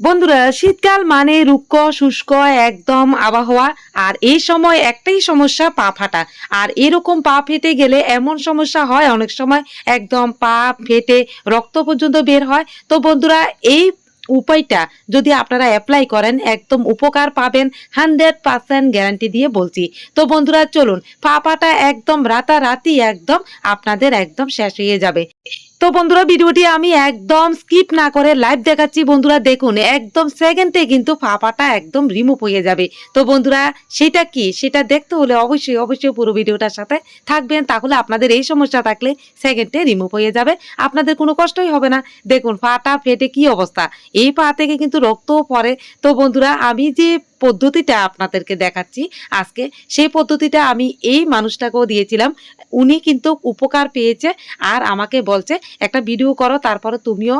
বন্ধুরা, শীতকাল মানে রুক্ষ, শুষ্ক, একদম আবহাওয়া, আর এই সময় একটাই সমস্যা, পা ফাটা। আর এরকম পা ফেটে গেলে এমন সমস্যা হয়, অনেক সময় একদম পা ফেটে রক্ত পর্যন্ত বের হয়। তো বন্ধুরা, এই উপায়টা যদি আপনারা অ্যাপ্লাই করেন, একদম উপকার পাবেন, হান্ড্রেড পার্সেন্ট গ্যারান্টি দিয়ে বলছি। তো বন্ধুরা, চলুন, পা পাটা একদম রাতারাতি একদম আপনাদের একদম শেষ হয়ে যাবে। তো বন্ধুরা, ভিডিওটি আমি একদম স্কিপ না করে লাইভ দেখাচ্ছি। বন্ধুরা, দেখুন, একদম সেকেন্ডে কিন্তু ফাঁপাটা একদম রিমুভ হয়ে যাবে। তো বন্ধুরা, সেটা কি? সেটা দেখতে হলে অবশ্যই অবশ্যই পুরো ভিডিওটার সাথে থাকবেন। তাহলে আপনাদের এই সমস্যা থাকলে সেকেন্ডে রিমুভ হয়ে যাবে। আপনাদের কোনো কষ্টই হবে না। দেখুন পাটা ফেটে কি অবস্থা? এই পা থেকে কিন্তু রক্তও পড়ে। তো বন্ধুরা, আমি যে পদ্ধতিটা আপনাদেরকে দেখাচ্ছি। আজকে সেই পদ্ধতিটা আমি এই মানুষটাকেও দিয়েছিলাম। উনি কিন্তু উপকার পেয়েছে আর আমাকে বলছে, একটা ভিডিও করো, তারপরে তুমিও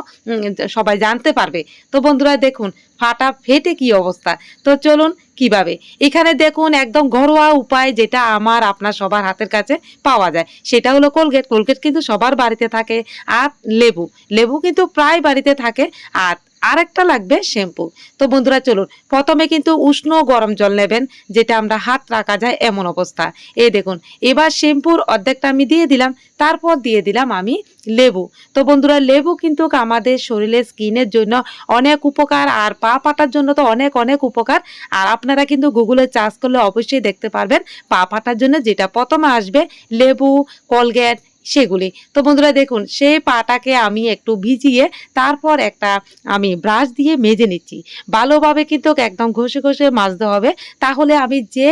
সবাই জানতে পারবে। তো বন্ধুরা, দেখুন, ফাটা ফেটে কি অবস্থা? তো চলুন কীভাবে? এখানে দেখুন, একদম ঘরোয়া উপায় যেটা আমার আপনার সবার হাতের কাছে পাওয়া যায়। সেটা হলো কোলগেট। কোলগেট কিন্তু সবার বাড়িতে থাকে। আর লেবু। লেবু কিন্তু প্রায় বাড়িতে থাকে। আর আরেকটা লাগবে শ্যাম্পু। তো বন্ধুরা, চলুন, প্রথমে কিন্তু উষ্ণ গরম জল নেবেন, যেটা আমরা হাত রাখা যায় এমন অবস্থা। এই দেখুন, এবার শ্যাম্পুর অর্ধেকটা আমি দিয়ে দিলাম, তারপর দিয়ে দিলাম আমি লেবু। তো বন্ধুরা, লেবু কিন্তু আমাদের শরীরের স্কিনের জন্য অনেক উপকার, আর পা পাটার জন্য তো অনেক অনেক উপকার। আর আপনারা কিন্তু গুগলে চার্জ করলে অবশ্যই দেখতে পারবেন, পা পাটার জন্য যেটা প্রথমে আসবে, লেবু, কলগেট সেগুলি। তো বন্ধুরা দেখুন সেই পাটাকে আমি একটু ভিজিয়ে তারপর একটা আমি ব্রাশ দিয়ে মেজে নিচ্ছি। ভালোভাবে কিন্তু একদম ঘষে ঘষে মাজতে হবে। তাহলে আমি যে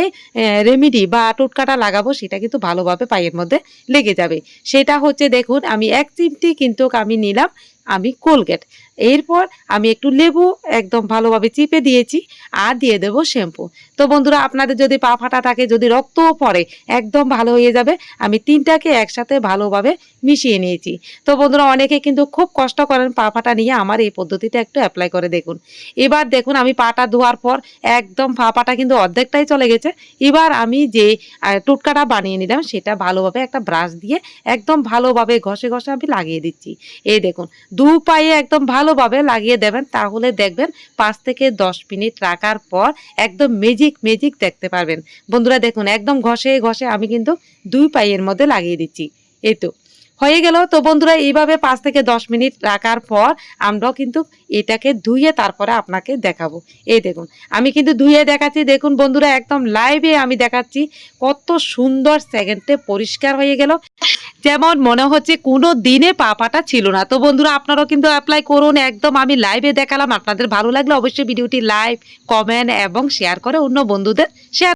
রেমিডি বা টুটকাটা লাগাবো সেটা কিন্তু ভালোভাবে পায়ের মধ্যে লেগে যাবে। সেটা হচ্ছে দেখুন, আমি এক চিমটি কিন্তু আমি নিলাম, আমি কোলগেট এরপর আমি একটু লেবু একদম ভালোভাবে চিপে দিয়েছি আর দিয়ে দেবো শ্যাম্পু। তো বন্ধুরা, আপনাদের যদি পা ফাটা থাকে, যদি রক্তও পড়ে, একদম ভালো হয়ে যাবে। আমি তিনটাকে একসাথে ভালোভাবে মিশিয়ে নিয়েছি। তো বন্ধুরা, অনেকে কিন্তু খুব কষ্ট করেন পা ফাটা নিয়ে। আমার এই পদ্ধতিটা একটু অ্যাপ্লাই করে দেখুন। এবার দেখুন, আমি পাটা ধোয়ার পর একদম পা পাটা কিন্তু অর্ধেকটাই চলে গেছে। এবার আমি যে টুটকাটা বানিয়ে নিলাম, সেটা ভালোভাবে একটা ব্রাশ দিয়ে একদম ভালোভাবে ঘষে ঘষে আমি লাগিয়ে দিচ্ছি। এই দেখুন, দু পায়ে একদম ভালোভাবে লাগিয়ে দেবেন, তাহলে দেখবেন পাঁচ থেকে দশ মিনিট রাখার পর একদম মেজিক মেজিক দেখতে পারবেন। বন্ধুরা দেখুন, একদম ঘষে ঘষে আমি কিন্তু দুই পায়ের মধ্যে লাগিয়ে দিচ্ছি। এই তো। হয়ে গেল। তো বন্ধুরা, এইভাবে পাঁচ থেকে দশ মিনিট রাখার পর আমরাও কিন্তু এটাকে ধুয়ে তারপরে আপনাকে দেখাবো। এই দেখুন, আমি কিন্তু ধুয়ে দেখাচ্ছি। দেখুন বন্ধুরা, একদম লাইভে আমি দেখাচ্ছি কত সুন্দর সেকেন্ডে পরিষ্কার হয়ে গেল। যেমন মনে হচ্ছে কোনো দিনে পাপাটা ছিল না। তো বন্ধুরা, আপনারাও কিন্তু অ্যাপ্লাই করুন। একদম আমি লাইভে দেখালাম। আপনাদের ভালো লাগলে অবশ্যই ভিডিওটি লাইভ কমেন্ট এবং শেয়ার করে অন্য বন্ধুদের শেয়ার